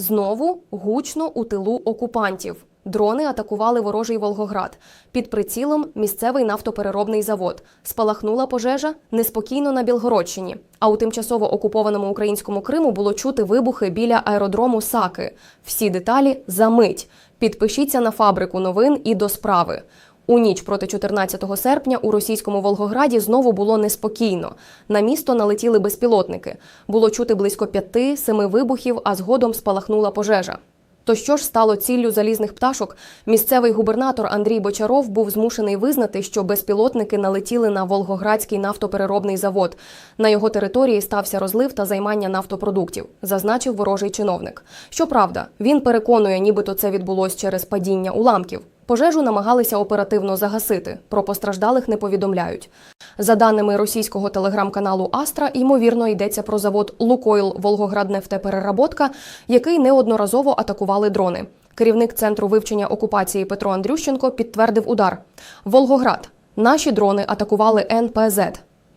Знову гучно у тилу окупантів. Дрони атакували ворожий Волгоград. Під прицілом місцевий нафтопереробний завод. Спалахнула пожежа неспокійно на Білгородщині. А у тимчасово окупованому українському Криму було чути вибухи біля аеродрому Саки. Всі деталі за мить. Підпишіться на фабрику новин і до справи. У ніч проти 14 серпня у російському Волгограді знову було неспокійно. На місто налетіли безпілотники. Було чути близько п'яти-семи вибухів, а згодом спалахнула пожежа. То що ж стало ціллю залізних пташок? Місцевий губернатор Андрій Бочаров був змушений визнати, що безпілотники налетіли на Волгоградський нафтопереробний завод. На його території стався розлив та займання нафтопродуктів, зазначив ворожий чиновник. Щоправда, він переконує, нібито це відбулось через падіння уламків. Пожежу намагалися оперативно загасити. Про постраждалих не повідомляють. За даними російського телеграм-каналу Астра, ймовірно йдеться про завод Лукойл Волгограднефтепереработка, який неодноразово атакували дрони. Керівник центру вивчення окупації Петро Андрющенко підтвердив удар. Волгоград. Наші дрони атакували НПЗ.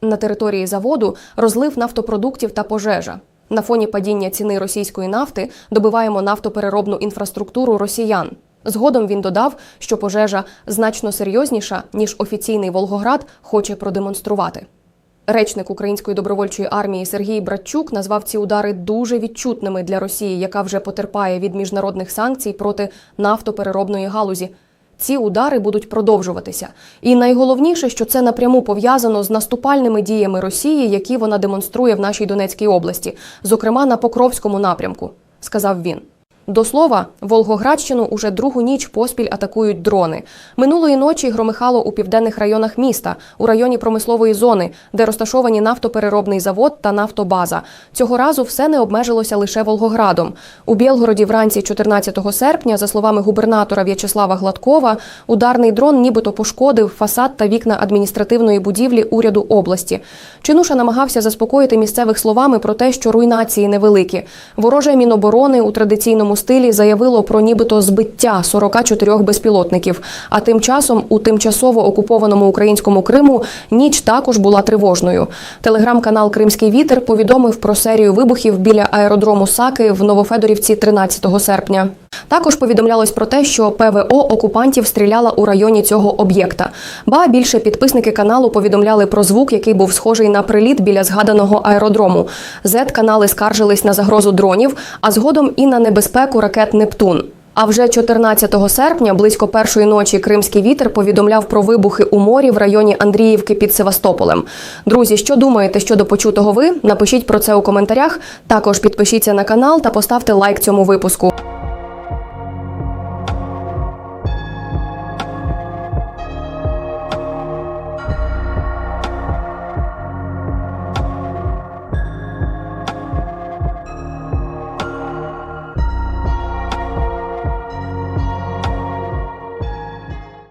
На території заводу розлив нафтопродуктів та пожежа. На фоні падіння ціни російської нафти добиваємо нафтопереробну інфраструктуру росіян. Згодом він додав, що пожежа значно серйозніша, ніж офіційний Волгоград хоче продемонструвати. Речник української добровольчої армії Сергій Братчук назвав ці удари дуже відчутними для Росії, яка вже потерпає від міжнародних санкцій проти нафтопереробної галузі. Ці удари будуть продовжуватися. І найголовніше, що це напряму пов'язано з наступальними діями Росії, які вона демонструє в нашій Донецькій області, зокрема на Покровському напрямку, сказав він. До слова, Волгоградщину уже другу ніч поспіль атакують дрони. Минулої ночі громихало у південних районах міста, у районі промислової зони, де розташовані нафтопереробний завод та нафтобаза. Цього разу все не обмежилося лише Волгоградом. У Білгороді вранці 14 серпня, за словами губернатора В'ячеслава Гладкова, ударний дрон нібито пошкодив фасад та вікна адміністративної будівлі уряду області. Чинуша намагався заспокоїти місцевих словами про те, що руйнації невеликі. Вороже міноборони у традиційному стилі заявило про нібито збиття 44 безпілотників. А тим часом у тимчасово окупованому українському Криму ніч також була тривожною. Телеграм-канал Кримський вітер повідомив про серію вибухів біля аеродрому Саки в Новофедорівці 13 серпня. Також повідомлялось про те, що ПВО окупантів стріляла у районі цього об'єкта. Ба більше підписники каналу повідомляли про звук, який був схожий на приліт біля згаданого аеродрому. Зет-канали скаржились на загрозу дронів, а згодом і на небезпеку ракет Нептун. А вже 14 серпня, близько першої ночі, кримський вітер повідомляв про вибухи у морі в районі Андріївки під Севастополем. Друзі, що думаєте щодо почутого ви? Напишіть про це у коментарях. Також підпишіться на канал та поставте лайк цьому випуску.